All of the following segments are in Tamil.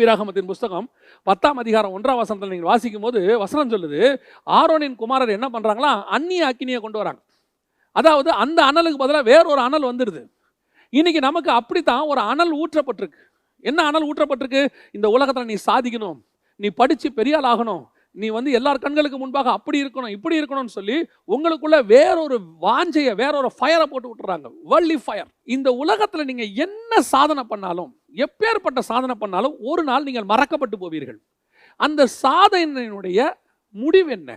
வீராகமத்தின் புஸ்தகம் பத்தாம் அதிகாரம் ஒன்றாம் வசனத்தில் நீங்கள் வாசிக்கும் போது வசனம் சொல்லுது ஆரோனின் குமாரர் என்ன பண்ணுறாங்களா அந்நிய அக்கினியை கொண்டு வராங்க. அதாவது அந்த அனலுக்கு பதிலாக வேறொரு அனல் வந்துடுது இன்னைக்கு நமக்கு அப்படித்தான் ஒரு அனல் ஊற்றப்பட்டிருக்கு. என்ன அனல் ஊற்றப்பட்டிருக்கு? இந்த உலகத்தில் நீ சாதிக்கணும் நீ படித்து பெரியால் ஆகணும் நீ வந்து எல்லார் கண்களுக்கு முன்பாக அப்படி இருக்கணும் இப்படி இருக்கணும்னு சொல்லி உங்களுக்குள்ள வேறொரு வாஞ்சையை வேறொரு ஃபயரை போட்டு விட்டுறாங்க. வேர்ல்ட்லி ஃபயர் இந்த உலகத்தில் நீங்கள் என்ன சாதனை பண்ணாலும் எப்பேற்பட்ட சாதனை பண்ணாலும் ஒரு நாள் நீங்கள் மறக்கப்பட்டு போவீர்கள். அந்த சாதனையினுடைய முடிவு என்ன?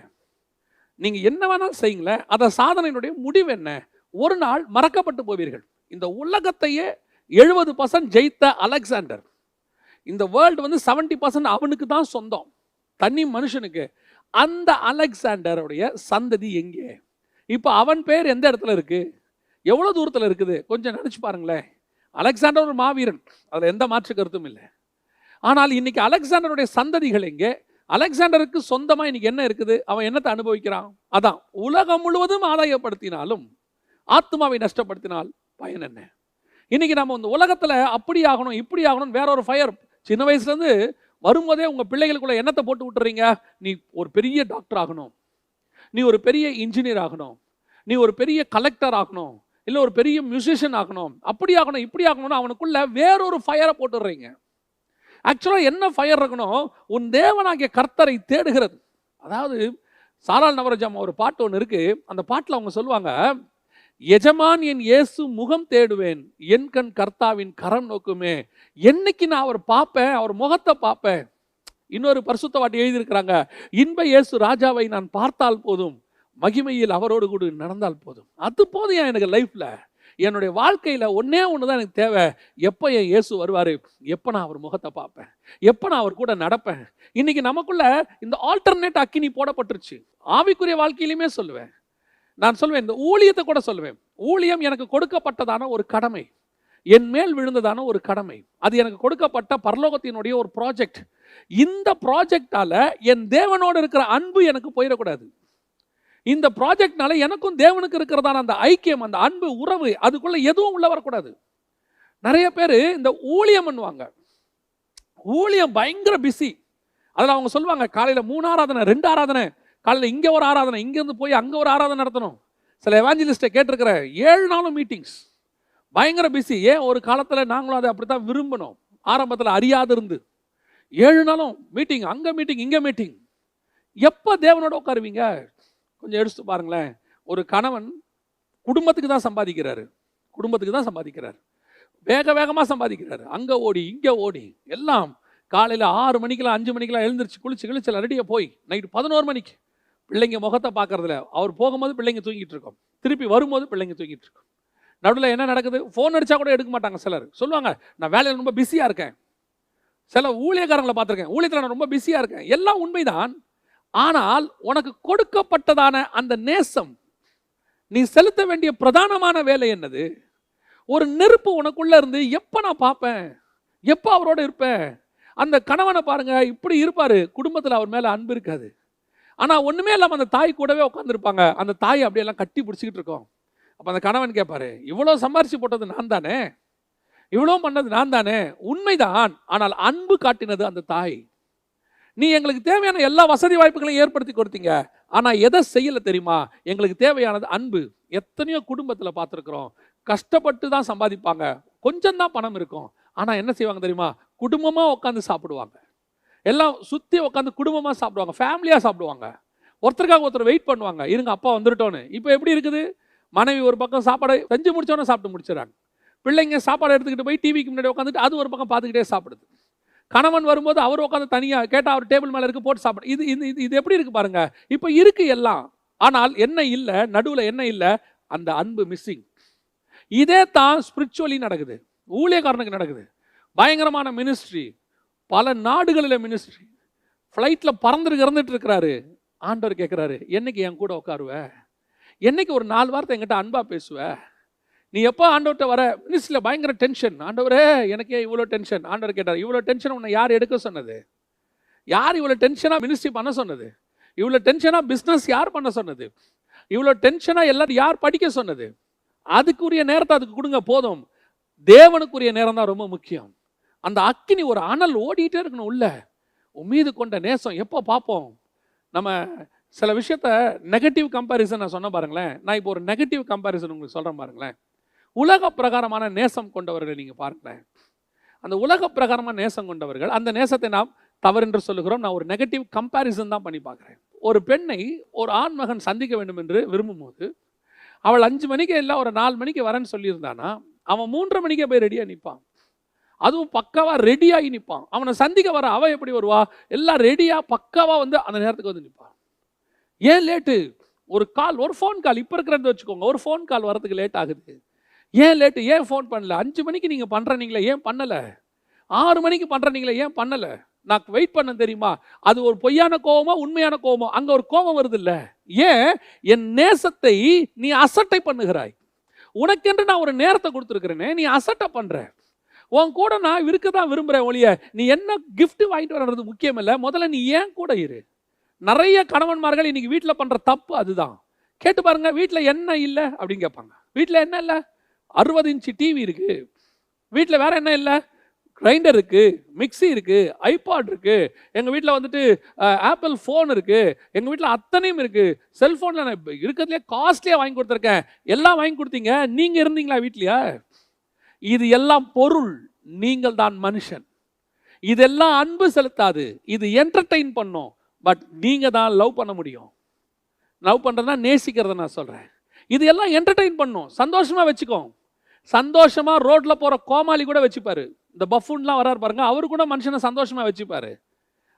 நீங்கள் என்ன வேணாலும் செய்யுங்களேன். அந்த சாதனையினுடைய முடிவு என்ன? ஒரு நாள் மறக்கப்பட்டு போவீர்கள். இந்த உலகத்தையே எழுபது பர்சன்ட் ஜெயித்த அலெக்சாண்டர். இந்த வேர்ல்டு வந்து செவன்டி பர்சன்ட் அவனுக்கு தான் சொந்தம். தனி மனுஷனுக்கு. அந்த அலெக்சாண்டருடைய சந்ததி எங்கே? இப்போ அவன் பேர் எந்த இடத்துல இருக்குது எவ்வளோ தூரத்தில் இருக்குது? கொஞ்சம் நினச்சி பாருங்களேன். அலெக்சாண்டர் ஒரு மாவீரன். அதில் எந்த மாற்று கருத்தும் இல்லை. ஆனால் இன்னைக்கு அலெக்சாண்டருடைய சந்ததிகள் எங்கே? அலெக்சாண்டருக்கு சொந்தமாக இன்னைக்கு என்ன இருக்குது? அவன் என்னத்தை அனுபவிக்கிறான்? அதான் உலகம் முழுவதும் ஆதாயப்படுத்தினாலும் ஆத்மாவை நஷ்டப்படுத்தினால் பயன் என்ன? இன்னைக்கு நம்ம இந்த உலகத்தில் அப்படி ஆகணும் இப்படி ஆகணும் வேற ஒரு ஃபயர் சின்ன வயசுலேருந்து வரும்போதே உங்கள் பிள்ளைகளுக்குள்ள என்னத்தை போட்டு விட்டுறீங்க? நீ ஒரு பெரிய டாக்டர் ஆகணும். நீ ஒரு பெரிய இன்ஜினியர் ஆகணும். நீ ஒரு பெரிய கலெக்டர் ஆகணும். இல்லை ஒரு பெரிய மியூசிஷியன் ஆகணும் அப்படி ஆகணும் இப்படி ஆகணும்னு அவனுக்குள்ள வேறொரு ஃபயரை போட்டுடுறீங்க. ஆக்சுவலாக என்ன ஃபயர் இருக்கணும் உன் தேவனாகிய கர்த்தரை தேடுகிறது. அதாவது சாரால் நவரஜாம் ஒரு பாட்டு ஒன்று இருக்கு. அந்த பாட்டில் அவங்க சொல்லுவாங்க எஜமான் என் இயேசு முகம் தேடுவேன் என் கண் கர்த்தாவின் கரம் நோக்குமே. என்னைக்கு நான் அவர் பார்ப்பேன் அவர் முகத்தை பார்ப்பேன். இன்னொரு பரிசுத்த வாட்டி எழுதியிருக்கிறாங்க இன்ப இயேசு ராஜாவை நான் பார்த்தால் போதும். மகிமையில் அவரோடு கூட நடந்தால் போதும். அது போதும் எனக்கு லைஃப்பில் என்னுடைய வாழ்க்கையில் ஒன்றே ஒன்று தான் எனக்கு தேவை. எப்போ என் இயேசு வருவார்? எப்போ நான் அவர் முகத்தை பார்ப்பேன்? எப்போ நான் அவர் கூட நடப்பேன்? இன்னைக்கு நமக்குள்ள இந்த ஆல்டர்னேட் அக்கினி போடப்பட்டுருச்சு. ஆவிக்குரிய வாழ்க்கையிலுமே சொல்லுவேன். நான் சொல்வேன் இந்த ஊழியத்தை கூட சொல்லுவேன். ஊழியம் எனக்கு கொடுக்கப்பட்டதான ஒரு கடமை. என் மேல் விழுந்ததான ஒரு கடமை. அது எனக்கு கொடுக்கப்பட்ட பரலோகத்தினுடைய ஒரு ப்ராஜெக்ட் இந்த ப்ராஜெக்டால என் தேவனோடு இருக்கிற அன்பு எனக்கு போயிடக்கூடாது. இந்த ப்ராஜெக்ட்னால எனக்கும் தேவனுக்கு இருக்கிறதான அந்த ஐக்கியம் அந்த அன்பு உறவு அதுக்குள்ளே எதுவும் உள்ள வரக்கூடாது. நிறைய பேர் இந்த ஊழியம் பண்ணுவாங்க. ஊழியம் பயங்கர பிஸி அதில் அவங்க சொல்லுவாங்க காலையில் மூணு ஆராதனை ரெண்டு ஆராதனை காலையில் இங்கே ஒரு ஆராதனை இங்கேருந்து போய் அங்கே ஒரு ஆராதனை நடத்தணும். சில எவாஞ்சலிஸ்ட்டை கேட்டிருக்கிறேன் ஏழு நாளும் மீட்டிங்ஸ் பயங்கர பிஸி ஏன் ஒரு காலத்தில் நாங்களும் அதை அப்படி தான் விரும்பணும் ஆரம்பத்தில் அறியாது இருந்து. ஏழு நாளும் மீட்டிங் அங்கே மீட்டிங் இங்கே மீட்டிங் எப்போ தேவனோட உட்காருவீங்க? கொஞ்சம் எடுத்து பாருங்களேன். ஒரு கணவன் குடும்பத்துக்கு தான் சம்பாதிக்கிறாரு. குடும்பத்துக்கு தான் சம்பாதிக்கிறார். வேக வேகமாக சம்பாதிக்கிறாரு. அங்கே ஓடி இங்கே ஓடி எல்லாம் காலையில் ஆறு மணிக்கெல்லாம் அஞ்சு மணிக்கெல்லாம் எழுந்திரிச்சு குளிச்சு கிழிச்சு ரெடியாக போய் நைட்டு பதினோரு மணிக்கு பிள்ளைங்க முகத்தை பார்க்குறதுல அவர் போகும்போது பிள்ளைங்க தூங்கிட்டு இருக்கோம். திருப்பி வரும்போது பிள்ளைங்க தூங்கிட்டு இருக்கோம். நடுவில் என்ன நடக்குது? ஃபோன் அடித்தா கூட எடுக்க மாட்டாங்க சிலர். சொல்லுவாங்க நான் வேலையில் ரொம்ப பிஸியாக இருக்கேன். சில ஊழியக்காரங்களை பார்த்துருக்கேன். ஊழியத்தில் நான் ரொம்ப பிஸியாக இருக்கேன். எல்லாம் உண்மைதான். ஆனால் உனக்கு கொடுக்கப்பட்டதான அந்த நேசம் நீ செலுத்த வேண்டிய பிரதானமான வேலை என்னது? ஒரு நெருப்பு உனக்குள்ளே இருந்து எப்போ நான் பார்ப்பேன்? எப்போ அவரோட இருப்பேன் அந்த கணவனை பாருங்கள் இப்படி இருப்பார். குடும்பத்தில் அவர் மேலே அன்பு இருக்காது. ஆனால் ஒன்றுமே இல்லாமல் அந்த தாய் கூடவே உட்காந்துருப்பாங்க அந்த தாய் அப்படியெல்லாம் கட்டி பிடிச்சிக்கிட்டு இருக்கோம். அப்போ அந்த கணவன் கேட்பாரு இவ்வளோ சம்பாரிச்சு போட்டது நான் தானே? இவ்வளோ பண்ணது நான் தானே? உண்மைதான். ஆனால் அன்பு காட்டினது அந்த தாய். நீ எங்களுக்கு தேவையான எல்லா வசதி வாய்ப்புகளையும் ஏற்படுத்தி கொடுத்தீங்க. ஆனால் எதை செய்யலை தெரியுமா? எங்களுக்கு தேவையானது அன்பு. எத்தனையோ குடும்பத்தில் பார்த்துருக்குறோம். கஷ்டப்பட்டு தான் சம்பாதிப்பாங்க. கொஞ்சம் தான் பணம் இருக்கும். ஆனால் என்ன செய்வாங்க தெரியுமா? குடும்பமாக உட்காந்து சாப்பிடுவாங்க. எல்லாம் சுற்றி உட்காந்து குடும்பமாக சாப்பிடுவாங்க. ஃபேமிலியாக சாப்பிடுவாங்க. ஒருத்தருக்காக ஒருத்தர் வெயிட் பண்ணுவாங்க. இருங்க அப்பா வந்துட்டோன்னு. இப்போ எப்படி இருக்குது? மனைவி ஒரு பக்கம் சாப்பாடு செஞ்சு முடிச்சோன்னே சாப்பிட்டு முடிச்சிடறாங்க. பிள்ளைங்க சாப்பாடு எடுத்துக்கிட்டு போய் டிவிக்கு முன்னாடி உட்காந்துட்டு அது ஒரு பக்கம் பார்த்துக்கிட்டே சாப்பிடுது. கணவன் வரும்போது அவர் உட்காந்து தனியாக கேட்டால் அவர் டேபிள் மேலே இருக்கு போட்டு சாப்பிடு. இது இது இது எப்படி இருக்குது பாருங்கள் இப்போ இருக்குது எல்லாம். ஆனால் என்ன இல்லை நடுவில் என்ன இல்லை அந்த அன்பு மிஸ்ஸிங் இதே தான் ஸ்பிரிச்சுவலி நடக்குது. ஊழியக்காரனுக்கு நடக்குது. பயங்கரமான மினிஸ்ட்ரி பல நாடுகளில் மினிஸ்ட்ரி ஃப்ளைட்டில் பறந்துட்டு இறந்துட்டு இருக்கிறாரு. ஆண்டவர் கேட்குறாரு என்னைக்கு என் கூட உட்காருவ? என்னைக்கு ஒரு நாலு வாரத்தை என்கிட்ட அன்பாக பேசுவ? நீ எப்போ ஆண்டவர்கிட்ட வர? மினிஸ்டில் பயங்கர டென்ஷன் ஆண்டவரே எனக்கே இவ்வளோ டென்ஷன் ஆண்டவர் கேட்டார் இவ்வளோ டென்ஷன் உன்னை யார் எடுக்க சொன்னது? யார் இவ்வளோ டென்ஷனாக மினிஸ்ட்ரி பண்ண சொன்னது? இவ்வளோ டென்ஷனாக பிஸ்னஸ் யார் பண்ண சொன்னது? இவ்வளோ டென்ஷனாக எல்லாரும் யார் படிக்க சொன்னது? அதுக்குரிய நேரத்தை அதுக்கு கொடுங்க போதும். தேவனுக்குரிய நேரம் தான் ரொம்ப முக்கியம். அந்த அக்கினி ஒரு அனல் ஓடிட்டே இருக்கணும் உள்ள. உமீது மீது கொண்ட நேசம். எப்போ பார்ப்போம்? நம்ம சில விஷயத்த நெகட்டிவ் கம்பேரிசன் நான் சொன்ன பாருங்களேன். நான் இப்போ ஒரு நெகட்டிவ் கம்பேரிசன் உங்களுக்கு சொல்கிறேன் பாருங்களேன். உலக பிரகாரமான நேசம் கொண்டவர்களை நீங்கள் பாருங்களேன் அந்த உலக பிரகாரமான நேசம் கொண்டவர்கள் அந்த நேசத்தை நாம் தவறென்று சொல்லுகிறோம். நான் ஒரு நெகட்டிவ் கம்பேரிசன் தான் பண்ணி பார்க்குறேன். ஒரு பெண்ணை ஒரு ஆண் மகன் சந்திக்க வேண்டும் என்று விரும்பும்போது அவள் அஞ்சு மணிக்கு இல்லை ஒரு நாலு மணிக்கு வரேன்னு சொல்லியிருந்தானா அவன் மூன்றரை மணிக்கே போய் ரெடியாக நிற்பான். அதுவும் பக்காவாக ரெடியாகி நிற்பான். அவனை சந்திக்க வர அவ எப்படி வருவா? எல்லாம் ரெடியாக பக்காவாக வந்து அந்த நேரத்துக்கு வந்து நிற்பான். ஏன் லேட்டு ஒரு கால் ஒரு ஃபோன் கால் இப்போ இருக்கிறது வச்சுக்கோங்க ஒரு ஃபோன் கால் வரதுக்கு லேட் ஆகுது. ஏன் லேட்டு ஏன் ஃபோன் பண்ணல? அஞ்சு மணிக்கு நீங்கள் பண்ணுறீங்களே ஏன் பண்ணலை? ஆறு மணிக்கு பண்ணுறீங்களே ஏன் பண்ணலை? நான் வெயிட் பண்ண தெரியுமா? அது ஒரு பொய்யான கோபமோ உண்மையான கோபமோ அங்கே ஒரு கோபம் வருது இல்லை ஏன்? என் நேசத்தை நீ அசட்டை பண்ணுகிறாய். உனக்கென்று நான் ஒரு நேரத்தை கொடுத்துருக்குறேனே நீ அசட்டை பண்ணுற உன் கூட நான் இருக்க தான் விரும்புகிறேன் ஒழிய நீ என்ன கிஃப்ட்டு வாங்கிட்டு வர்றது முக்கியம் இல்லை. முதல்ல நீ ஏன் கூட இரு. நிறைய கணவன்மார்கள் இன்னைக்கு வீட்டில் பண்ணுற தப்பு அதுதான். கேட்டு பாருங்க வீட்டில் என்ன இல்லை? அப்படின்னு கேட்பாங்க. வீட்டில் என்ன இல்லை? அறுபது இன்ச்சு டிவி இருக்குது வீட்டில் வேறு என்ன இல்லை? கிரைண்டர் இருக்குது மிக்ஸி இருக்குது ஐபாட் இருக்குது எங்கள் வீட்டில் வந்துட்டு ஆப்பிள் ஃபோன் இருக்குது எங்கள் வீட்டில் அத்தனையும் இருக்குது செல்ஃபோனில் நான் இருக்கிறதுலே காஸ்ட்லியாக வாங்கி கொடுத்துருக்கேன். எல்லாம் வாங்கி கொடுத்தீங்க. நீங்கள் இருந்தீங்களா வீட்லையா? இது எல்லாம் பொருள். நீங்கள் தான் மனுஷன். இதெல்லாம் அன்பு செலுத்தாது. இது என்டர்டெயின் பண்ணும். பட் நீங்கள் தான் லவ் பண்ண முடியும். லவ் பண்ணுறதுனா நேசிக்கிறத நான் சொல்கிறேன் இது எல்லாம் என்டர்டெயின் பண்ணும். சந்தோஷமாக வச்சுக்கோங்க. சந்தோஷமாக ரோட்டில் போகிற கோமாளி கூட வச்சுப்பாரு. இந்த பஃபூன்லாம் வராரு பாருங்க அவரு கூட மனுஷனை சந்தோஷமாக வச்சுப்பார்.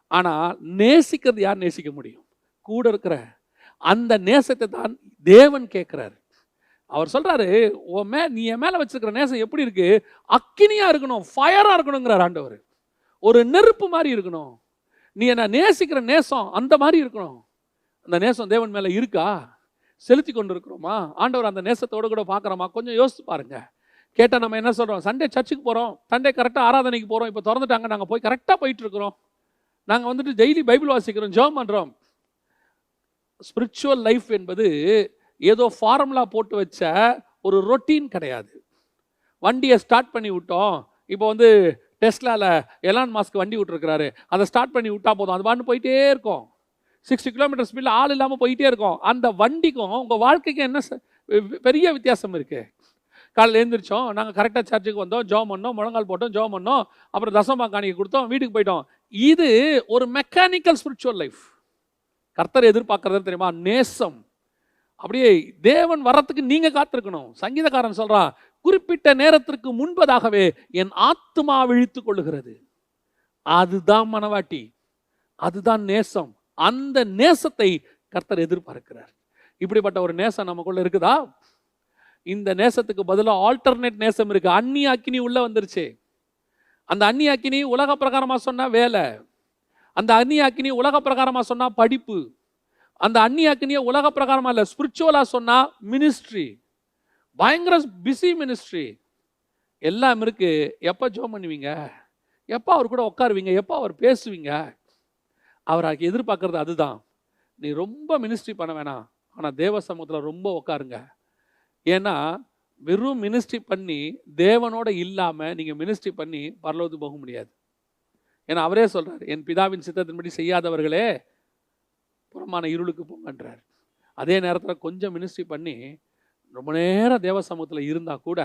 ஆனால் நேசிக்கிறது யார் நேசிக்க முடியும்? கூட இருக்கிற. அந்த நேசத்தை தான் தேவன் கேட்குறாரு. அவர் சொல்கிறாரு உன் மே நீ என் மேலே வச்சுருக்கிற நேசம் எப்படி இருக்குது அக்கினியாக இருக்கணும் ஃபயராக இருக்கணுங்கிறார் ஆண்டவர். ஒரு நெருப்பு மாதிரி இருக்கணும். நீ என்ன நேசிக்கிற நேசம் அந்த மாதிரி இருக்கணும். அந்த நேசம் தேவன் மேலே இருக்கா? செலுத்தி கொண்டு இருக்கிறோமா ஆண்டவர் அந்த நேசத்தோடு கூட பார்க்குறோமா? கொஞ்சம் யோசிச்சு பாருங்கள் கேட்டால் நம்ம என்ன சொல்கிறோம் சண்டே சர்ச்சுக்கு போகிறோம் சண்டே கரெக்டாக ஆராதனைக்கு போகிறோம் இப்போ திறந்துட்டாங்க. நாங்கள் போய் கரெக்டாக போயிட்டுருக்குறோம் நாங்கள் வந்துட்டு டெய்லி பைபிள் வாசிக்கிறோம் ஜோம் பண்ணுறோம் ஸ்பிரிச்சுவல் லைஃப் என்பது ஏதோ ஃபார்முலா போட்டு வச்ச ஒரு ரொட்டீன் கிடையாது. வண்டியை ஸ்டார்ட் பண்ணி விட்டோம். இப்போ வந்து டெஸ்லாவில் எலான் மாஸ்க் வண்டி விட்டுருக்கிறாரு. அதை ஸ்டார்ட் பண்ணி விட்டா போதும். அது வாண்டு போயிட்டே இருக்கும். சிக்ஸ்டி கிலோமீட்டர் ஸ்பீடில் ஆள் இல்லாமல் போயிட்டே இருக்கும். அந்த வண்டிக்கும் உங்கள் வாழ்க்கைக்கும் என்ன பெரிய வித்தியாசம் இருக்குது காலையில் எழுந்திரிச்சோம். நாங்கள் கரெக்டாக சர்ச்சுக்கு வந்தோம். ஜோம் பண்ணோம். முழங்கால் போட்டோம். ஜோம் பண்ணோம். அப்புறம் தசமா காணிக்கை கொடுத்தோம். வீட்டுக்கு போயிட்டோம். இது ஒரு மெக்கானிக்கல் ஸ்பிரிச்சுவல் லைஃப் கர்த்தர் எதிர்பார்க்கறது தெரியுமா? நேசம். அப்படியே தேவன் வரத்துக்கு நீங்கள் காத்திருக்கணும். சங்கீதக்காரன் சொல்கிறான் குறிப்பிட்ட நேரத்திற்கு முன்பதாகவே என் ஆத்துமா விழித்து கொள்ளுகிறது. அதுதான் மனவாட்டி. அதுதான் நேசம். அந்த நேசத்தை கர்த்தர் எதிர்பார்க்கிறார். இப்படிப்பட்ட ஒரு நேசம் நமக்குள்ள இருக்குதா? இந்த நேசத்துக்கு பதிலாக ஆல்டர்னேட் நேசம் இருக்கு. அந்நி அக்கினி உள்ள வந்துருச்சு. அந்த அந்நி அக்கினி உலக பிரகாரமாக சொன்னால் வேலை. அந்த அந்நி அக்கினி உலக பிரகாரமாக சொன்னால் படிப்பு. அந்த அந்நி அக்கினியை உலக பிரகாரமாக இல்லை ஸ்பிரிச்சுவலாக சொன்னால் மினிஸ்ட்ரி பயங்கர பிஸி மினிஸ்ட்ரி எல்லாம் இருக்கு. எப்போ ஜோம் பண்ணுவீங்க? எப்போ அவர் கூட உட்காருவீங்க? எப்போ அவர் பேசுவீங்க? அவர் அதுக்கு எதிர்பார்க்கறது அதுதான். நீ ரொம்ப மினிஸ்ட்ரி பண்ண வேணாம். ஆனால் தேவ சமூகத்தில் ரொம்ப உட்காருங்க. ஏன்னா வெறும் மினிஸ்ட்ரி பண்ணி தேவனோட இல்லாமல் நீங்கள் மினிஸ்ட்ரி பண்ணி பரலோகத்துக்கு போக முடியாது. ஏன்னா அவரே சொல்கிறார் என் பிதாவின் சித்தத்தின்படி செய்யாதவர்களே புறமான இருளுக்கு போங்கன்றார். அதே நேரத்தில் கொஞ்சம் மினிஸ்ட்ரி பண்ணி ரொம்ப நேரம் தேவ சமூகத்தில் இருந்தால் கூட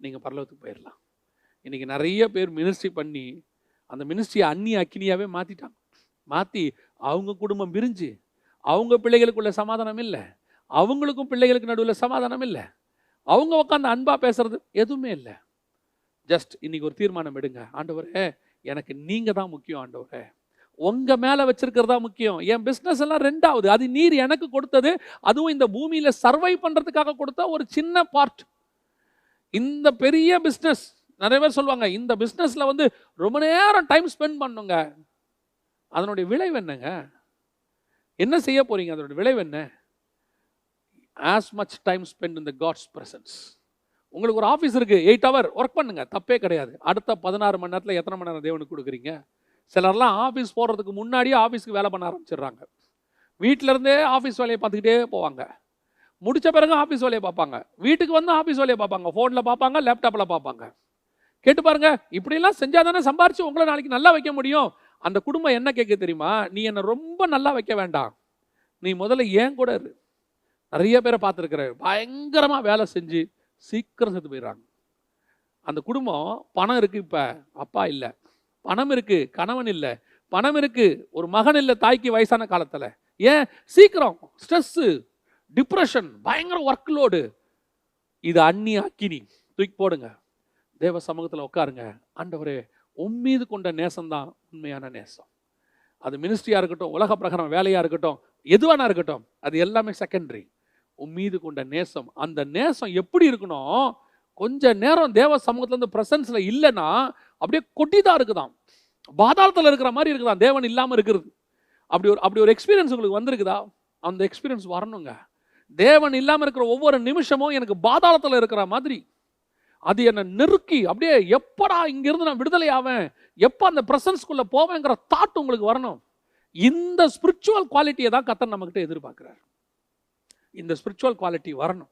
நீங்கள் பரலோகத்துக்கு போயிடலாம் இன்றைக்கி நிறைய பேர் மினிஸ்ட்ரி பண்ணி அந்த மினிஸ்ட்ரியை அந்நிய அக்கினியாகவே மாற்றிட்டாங்க மாற்றி அவங்க குடும்பம் பிரிஞ்சு அவங்க பிள்ளைகளுக்குள்ள சமாதானம் இல்லை. அவங்களுக்கும் பிள்ளைகளுக்கு நடுவில் சமாதானம் இல்லை. அவங்க உட்காந்து அன்பாக பேசுறது எதுவுமே இல்லை. ஜஸ்ட் இன்னைக்கு ஒரு தீர்மானம் எடுங்க. ஆண்டவரே எனக்கு நீங்கள் தான் முக்கியம் ஆண்டவரே. உங்கள் மேலே வச்சிருக்கிறதா முக்கியம். என் பிஸ்னஸ் எல்லாம் ரெண்டாவது. அது நீர் எனக்கு கொடுத்தது. அதுவும் இந்த பூமியில் சர்வை பண்ணுறதுக்காக கொடுத்த ஒரு சின்ன பார்ட் இந்த பெரிய பிஸ்னஸ் நிறைய பேர் சொல்லுவாங்க இந்த பிஸ்னஸில் வந்து ரொம்ப நேரம் டைம் ஸ்பெண்ட் பண்ணுங்க. அதனுடைய விளைவு என்னங்க? என்ன செய்ய போகிறீங்க அதனுடைய விளைவு என்ன? As much time spend in the God's presence உங்களுக்கு ஒரு ஆஃபீஸ் இருக்குது எயிட் ஹவர் ஒர்க் பண்ணுங்கள் தப்பே கிடையாது. அடுத்த பதினாறு மணி நேரத்தில் எத்தனை மணி நேரம் தேவனுக்கு கொடுக்குறீங்க? சிலர்லாம் ஆஃபீஸ் போகிறதுக்கு முன்னாடியே ஆஃபீஸ்க்கு வேலை பண்ண ஆரம்பிச்சிடுறாங்க. வீட்டில இருந்தே ஆஃபீஸ் வேலையை பார்த்துக்கிட்டே போவாங்க. முடித்த பிறகு ஆஃபீஸ் வேலையை பார்ப்பாங்க. வீட்டுக்கு வந்து ஆஃபீஸ் வேலையை பார்ப்பாங்க. ஃபோனில் பார்ப்பாங்க லேப்டாப்பில் பார்ப்பாங்க. கேட்டு பாருங்க செஞ்சால் தானே சம்பாரிச்சு உங்களை நாளைக்கு நல்லா வைக்க முடியும். அந்த குடும்பம் என்ன கேட்க தெரியுமா? நீ என்னை ரொம்ப நல்லா வைக்க வேண்டாம். நீ முதல்ல ஏன் கூட இரு. நிறைய பேரை பார்த்துருக்குறேன். பயங்கரமாக வேலை செஞ்சு சீக்கிரம் செத்து போயிடுறாங்க. அந்த குடும்பம் பணம் இருக்குது இப்போ. அப்பா இல்லை. பணம் இருக்குது கணவன் இல்லை. பணம் இருக்குது ஒரு மகன் இல்லை தாய்க்கு வயசான காலத்தில். ஏன்? சீக்கிரம். ஸ்ட்ரெஸ்ஸு டிப்ரெஷன் பயங்கர ஒர்க் லோடு இது அண்ணி அக்கினி தூக்கி போடுங்க. தேவ சமூகத்தில் உட்காருங்க. ஆண்டவரே உம்மீது கொண்ட நேசம்தான் உண்மையான நேசம். அது மினிஸ்ட்ரியாக இருக்கட்டும் உலக பிரகாரம் வேலையாக இருக்கட்டும் எதுவானா இருக்கட்டும் அது எல்லாமே செகண்டரி உன் மீது கொண்ட நேசம். அந்த நேசம் எப்படி இருக்கணும் கொஞ்ச நேரம் தேவ சமூகத்தில் இருந்து பிரசன்ஸ்ல இல்லைன்னா அப்படியே கொட்டிதான் இருக்குதான் பாதாளத்தில் இருக்கிற மாதிரி இருக்குதான் தேவன் இல்லாமல் இருக்கிறது. அப்படி ஒரு அப்படி ஒரு எக்ஸ்பீரியன்ஸ் உங்களுக்கு வந்திருக்குதா? அந்த எக்ஸ்பீரியன்ஸ் வரணுங்க. தேவன் இல்லாமல் இருக்கிற ஒவ்வொரு நிமிஷமும் எனக்கு பாதாளத்தில் இருக்கிற மாதிரி. அது என்னை நெருக்கி அப்படியே எப்படா இங்கிருந்து நான் விடுதலை ஆவேன்? எப்போ அந்த பிரசன்ஸ்குள்ள போவேங்கிற தாட் உங்களுக்கு வரணும்? இந்த ஸ்பிரிச்சுவல் குவாலிட்டியை தான் கத்தன் நம்மக்கிட்ட எதிர்பார்க்குறாரு. இந்த ஸ்பிரிச்சுவல் குவாலிட்டி வரணும்.